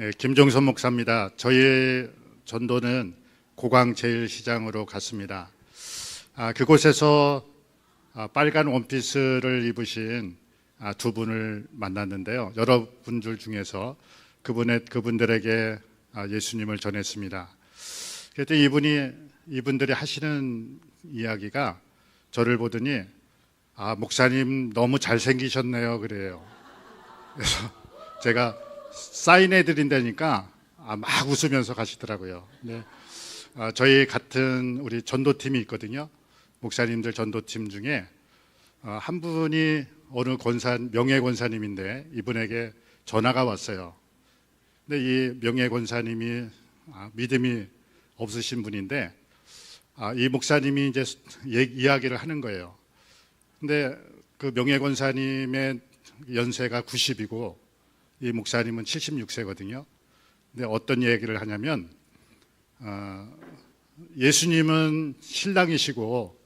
예, 김종선 목사입니다. 저희 전도는 고광 제일시장으로 갔습니다. 아, 그곳에서 아, 빨간 원피스를 입으신 아, 두 분을 만났는데요. 여러분들 중에서 그분의 그분들에게 아, 예수님을 전했습니다. 그랬더니 이분이 이분들이 하시는 이야기가 저를 보더니 아 목사님 너무 잘생기셨네요 그래요. 그래서 제가 사인해 드린다니까 아, 막 웃으면서 가시더라고요. 네. 아, 저희 같은 우리 전도팀이 있거든요. 목사님들 전도팀 중에 아, 한 분이 어느 권사 명예 권사님인데 이분에게 전화가 왔어요. 근데 이 명예 권사님이 아, 믿음이 없으신 분인데 아, 이 목사님이 이제 예- 이야기를 하는 거예요. 근데 그 명예 권사님의 연세가 90이고 이 목사님은 76세거든요. 근데 어떤 얘기를 하냐면 어, 예수님은 신랑이시고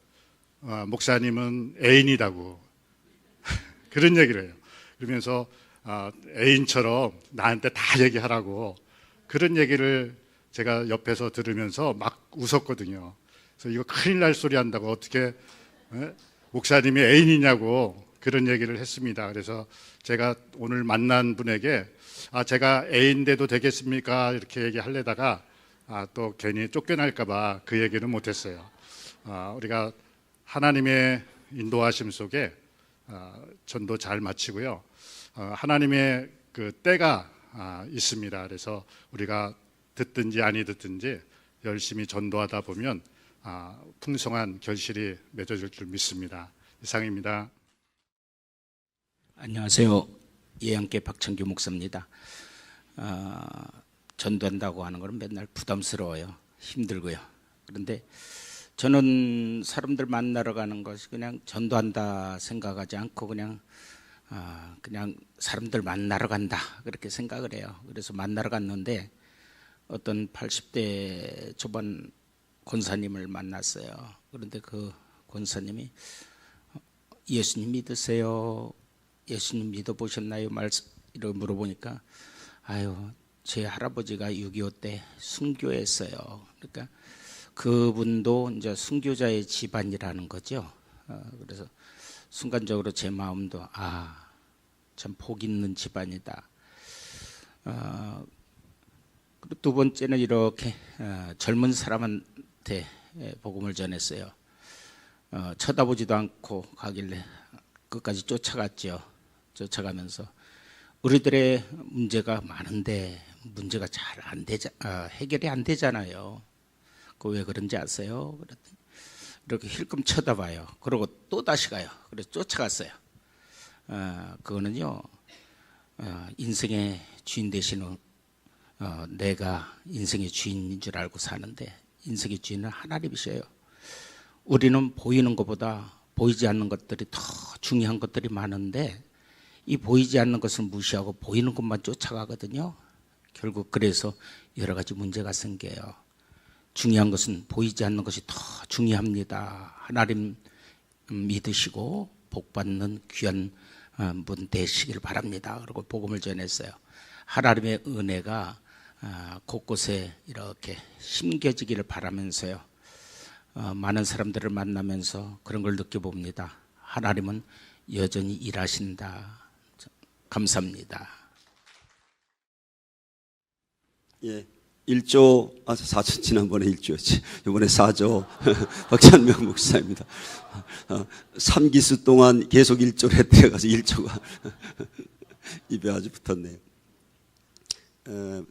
어, 목사님은 애인이다고 그런 얘기를 해요. 그러면서 아, 애인처럼 나한테 다 얘기하라고 그런 얘기를 제가 옆에서 들으면서 막 웃었거든요. 그래서 이거 큰일 날 소리 한다고 어떻게 에? 목사님이 애인이냐고 그런 얘기를 했습니다. 그래서 제가 오늘 만난 분에게 아 제가 애인 돼도 되겠습니까 이렇게 얘기하려다가 아, 또 괜히 쫓겨날까봐 그 얘기는 못했어요. 아, 우리가 하나님의 인도하심 속에 아, 전도 잘 마치고요. 어, 하나님의 그 때가 아, 있습니다. 그래서 우리가 듣든지 아니 듣든지 열심히 전도하다 보면 아, 풍성한 결실이 맺어질 줄 믿습니다. 이상입니다. 안녕하세요. 예양계 박창규 목사입니다. 아, 전도한다고 하는 것은 맨날 부담스러워요. 힘들고요. 그런데 저는 사람들 만나러 가는 것이 그냥 전도한다 생각하지 않고 그냥 아, 그냥 사람들 만나러 간다 그렇게 생각을 해요. 그래서 만나러 갔는데 어떤 80대 초반 권사님을 만났어요. 그런데 그 권사님이 예수님 믿으세요? 예수님 믿어보셨나요? 이렇게 물어보니까 아유 제 할아버지가 6.25 때 순교했어요. 그러니까 그분도 이제 순교자의 집안이라는 거죠. 어, 그래서 순간적으로 제 마음도 아 참 복 있는 집안이다. 어, 그리고 두 번째는 이렇게 어, 젊은 사람한테 예, 복음을 전했어요. 어, 쳐다보지도 않고 가길래 끝까지 쫓아갔죠. 쫓아가면서 우리들의 문제가 많은데 문제가 잘 안 되자 아, 해결이 안 되잖아요. 그 왜 그런지 아세요? 그랬더니 이렇게 힐끔 쳐다봐요. 그러고 또 다시 가요. 그래서 쫓아갔어요. 어, 그거는요 어, 인생의 주인 되시는 어, 내가 인생의 주인인 줄 알고 사는데 인생의 주인은 하나님이셔요. 우리는 보이는 것보다 보이지 않는 것들이 더 중요한 것들이 많은데 이 보이지 않는 것을 무시하고 보이는 것만 쫓아가거든요. 결국 그래서 여러 가지 문제가 생겨요. 중요한 것은 보이지 않는 것이 더 중요합니다. 하나님 믿으시고 복 받는 귀한 어, 분 되시길 바랍니다. 그리고 복음을 전했어요. 하나님의 은혜가 아, 곳곳에 이렇게 심겨지기를 바라면서요. 어, 많은 사람들을 만나면서 그런 걸 느껴봅니다. 하나님은 여전히 일하신다. 감사합니다. 예. 1조, 아, 4조, 지난번에 1조였지. 이번에 4조, 박찬명 목사입니다. 어, 3기수 동안 계속 1조를 했대요. 가서 1조가 입에 아주 붙었네요. 에,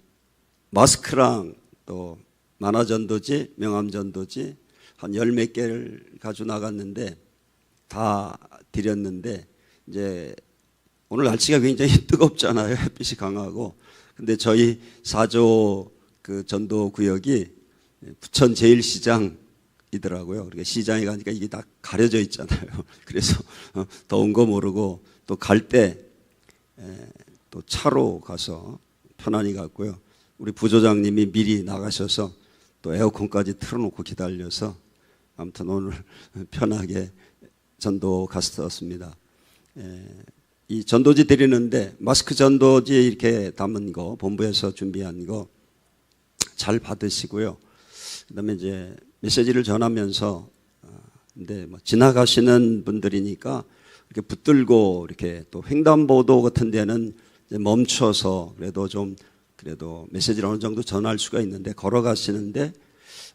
마스크랑 또 만화전도지, 명함전도지 한 열 몇 개를 가지고 나갔는데 다 드렸는데 이제 오늘 날씨가 굉장히 뜨겁잖아요. 햇빛이 강하고. 근데 저희 사조 그 전도 구역이 부천 제일시장이더라고요. 그러니까 시장에 가니까 이게 다 가려져 있잖아요. 그래서 어, 더운 거 모르고 또 갈 때 또 차로 가서 편안히 갔고요. 우리 부조장님이 미리 나가셔서 또 에어컨까지 틀어놓고 기다려서 아무튼 오늘 편하게 전도 갔었습니다. 에, 이 전도지 드리는데 마스크 전도지에 이렇게 담은 거 본부에서 준비한 거 잘 받으시고요. 그다음에 이제 메시지를 전하면서 어, 근데 뭐 지나가시는 분들이니까 이렇게 붙들고 이렇게 또 횡단보도 같은 데는 멈춰서 그래도 좀 그래도 메시지를 어느 정도 전할 수가 있는데 걸어가시는데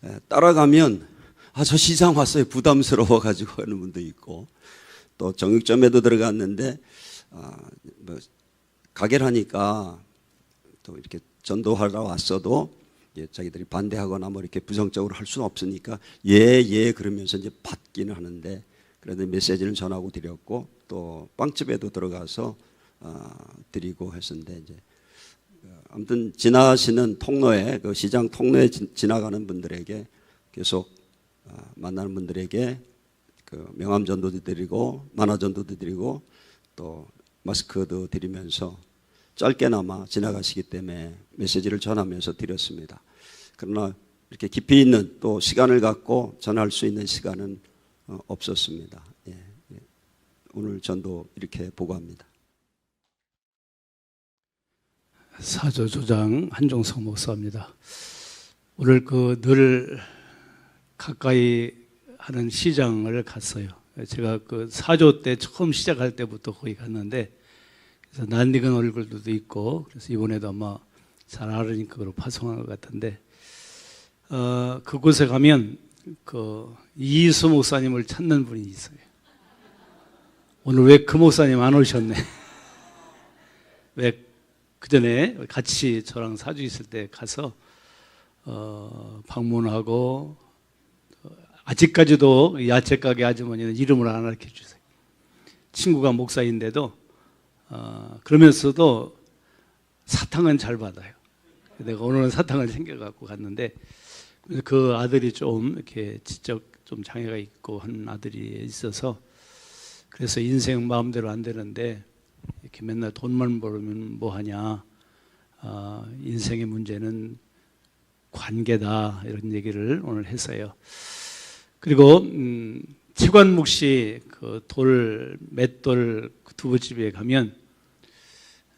에, 따라가면 아 저 시장 왔어요 부담스러워 가지고 하는 분도 있고 또 정육점에도 들어갔는데 아, 뭐 가게를 하니까 또 이렇게 전도하러 왔어도 예, 자기들이 반대하거나 뭐 이렇게 부정적으로 할 수는 없으니까 예, 예 그러면서 이제 받기는 하는데 그래도 메시지를 전하고 드렸고 또 빵집에도 들어가서 아, 드리고 했었는데 이제 어, 아무튼 지나시는 통로에 그 시장 통로에 지, 지나가는 분들에게 계속 아, 만나는 분들에게 그 명함 전도도 드리고 만화 전도도 드리고 또 마스크도 드리면서 짧게나마 지나가시기 때문에 메시지를 전하면서 드렸습니다. 그러나 이렇게 깊이 있는 또 시간을 갖고 전할 수 있는 시간은 어, 없었습니다. 예, 예. 오늘 전도 이렇게 보고합니다. 사조 조장 한종석 목사입니다. 오늘 그 늘 가까이 하는 시장을 갔어요. 제가 그 사조 때 처음 시작할 때부터 거기 갔는데 그래서 낯익은 얼굴들도 있고 그래서 이번에도 아마 잘 알으니까 그로 파송한 것 같은데 어, 그곳에 가면 그 이수 목사님을 찾는 분이 있어요. 오늘 왜 그 목사님 안 오셨네? 왜 그 전에 같이 저랑 사주 있을 때 가서 어, 방문하고 어, 아직까지도 야채 가게 아주머니는 이름을 안 알려 주세요. 친구가 목사인데도 어, 그러면서도 사탕은 잘 받아요. 내가 오늘은 사탕을 챙겨 갖고 갔는데 그 아들이 좀 이렇게 지적 좀 장애가 있고 한 아들이 있어서 그래서 인생 마음대로 안 되는데 이렇게 맨날 돈만 벌면 뭐 하냐. 아, 인생의 문제는 관계다. 이런 얘기를 오늘 했어요. 그리고, 음, 최관묵 씨, 그 돌, 맷돌 그 두부집에 가면,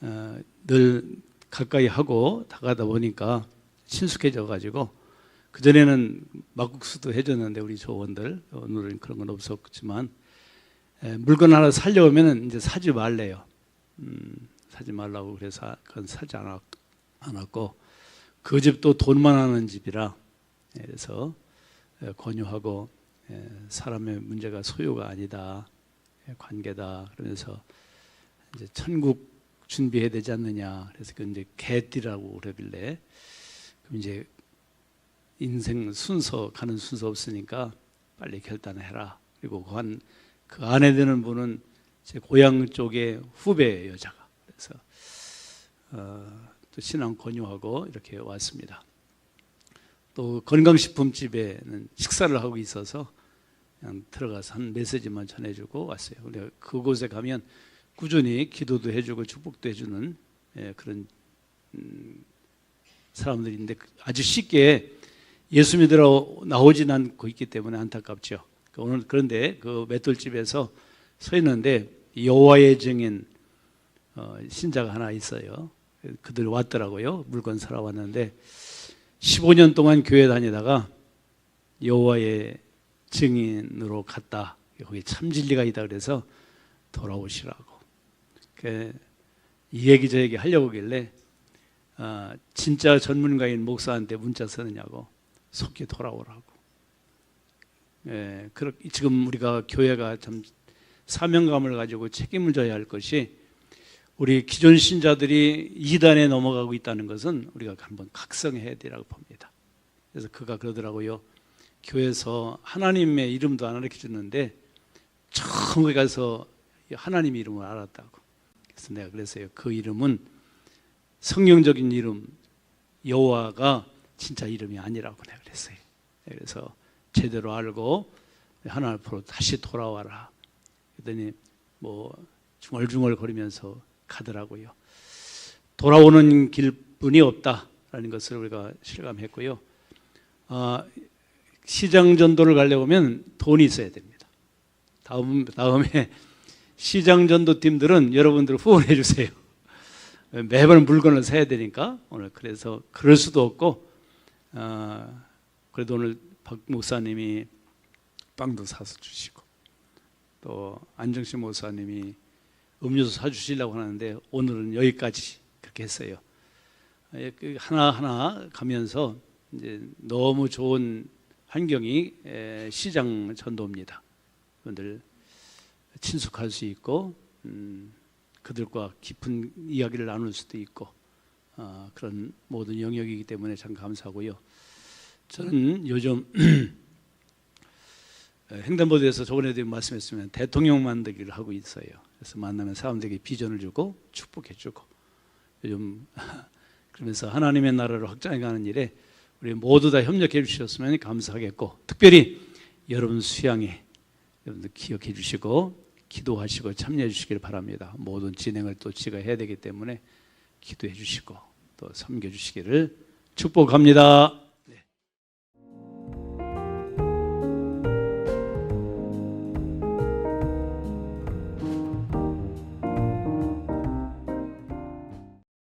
어, 늘 가까이 하고 다가다 보니까 친숙해져 가지고, 그 전에는 막국수도 해줬는데, 우리 조원들. 오늘은 그런 건 없었지만, 에, 물건 하나 살려오면 이제 사지 말래요. 음, 사지 말라고 그래서 그건 사지 않았, 않았고 그 집도 돈만 하는 집이라 예, 그래서 에, 권유하고 에, 사람의 문제가 소유가 아니다 예, 관계다 그러면서 이제 천국 준비해야 되지 않느냐. 그래서 그 이제 개띠라고 그러길래 그럼 이제 인생 순서 가는 순서 없으니까 빨리 결단해라. 그리고 그한 그 안에 드는 분은 제 고향 쪽의 후배 여자가. 그래서 어, 또 신앙 권유하고 이렇게 왔습니다. 또 건강식품집에는 식사를 하고 있어서 그냥 들어가서 한 메시지만 전해주고 왔어요. 우리가 그곳에 가면 꾸준히 기도도 해주고 축복도 해주는 예, 그런 음, 사람들인데 아주 쉽게 예수 믿으러 나오진 않고 있기 때문에 안타깝죠. 오늘 그런데 그 맷돌집에서 서 있는데 여호와의 증인 어, 신자가 하나 있어요. 그들 왔더라고요. 물건 사러 왔는데 15년 동안 교회 다니다가 여호와의 증인으로 갔다. 거기 참 진리가 있다 그래서 돌아오시라고. 그, 이 얘기 저 얘기 하려고 길래 아, 진짜 전문가인 목사한테 문자 쓰느냐고 속히 돌아오라고. 예, 그렇 지금 우리가 교회가 참 사명감을 가지고 책임을 져야 할 것이 우리 기존 신자들이 이단에 넘어가고 있다는 것은 우리가 한번 각성해야 되라고 봅니다. 그래서 그가 그러더라고요. 교회에서 하나님의 이름도 안 가르쳐 주는데 처음 거기 가서 하나님 이름을 알았다고. 그래서 내가 그랬어요. 그 이름은 성경적인 이름 여호와가 진짜 이름이 아니라고 내가 그랬어요. 그래서 제대로 알고 하나님 앞으로 다시 돌아와라. 그랬더니 뭐 중얼중얼 거리면서 가더라고요. 돌아오는 길뿐이 없다라는 것을 우리가 실감했고요. 아, 시장 전도를 가려면 돈이 있어야 됩니다. 다음 다음에 시장 전도 팀들은 여러분들 후원해 주세요. 매번 물건을 사야 되니까 오늘 그래서 그럴 수도 없고 어, 그래도 오늘 박 목사님이 빵도 사서 주시고 또 안정식 목사님이 음료수 사주시려고 하는데 오늘은 여기까지 그렇게 했어요. 예, 그 하나하나 가면서 이제 너무 좋은 환경이 에, 시장 전도입니다. 여러분들 친숙할 수 있고 음, 그들과 깊은 이야기를 나눌 수도 있고 어, 그런 모든 영역이기 때문에 참 감사하고요. 저는 요즘 횡단보도에서 저번에도 말씀했으면 대통령 만들기를 하고 있어요. 그래서 만나면 사람들에게 비전을 주고 축복해 주고 요즘 그러면서 하나님의 나라를 확장해 가는 일에 우리 모두 다 협력해 주셨으면 감사하겠고 특별히 여러분 수양에 여러분들 기억해 주시고 기도하시고 참여해 주시길 바랍니다. 모든 진행을 또 지가 해야 되기 때문에 기도해 주시고 또 섬겨 주시기를 축복합니다.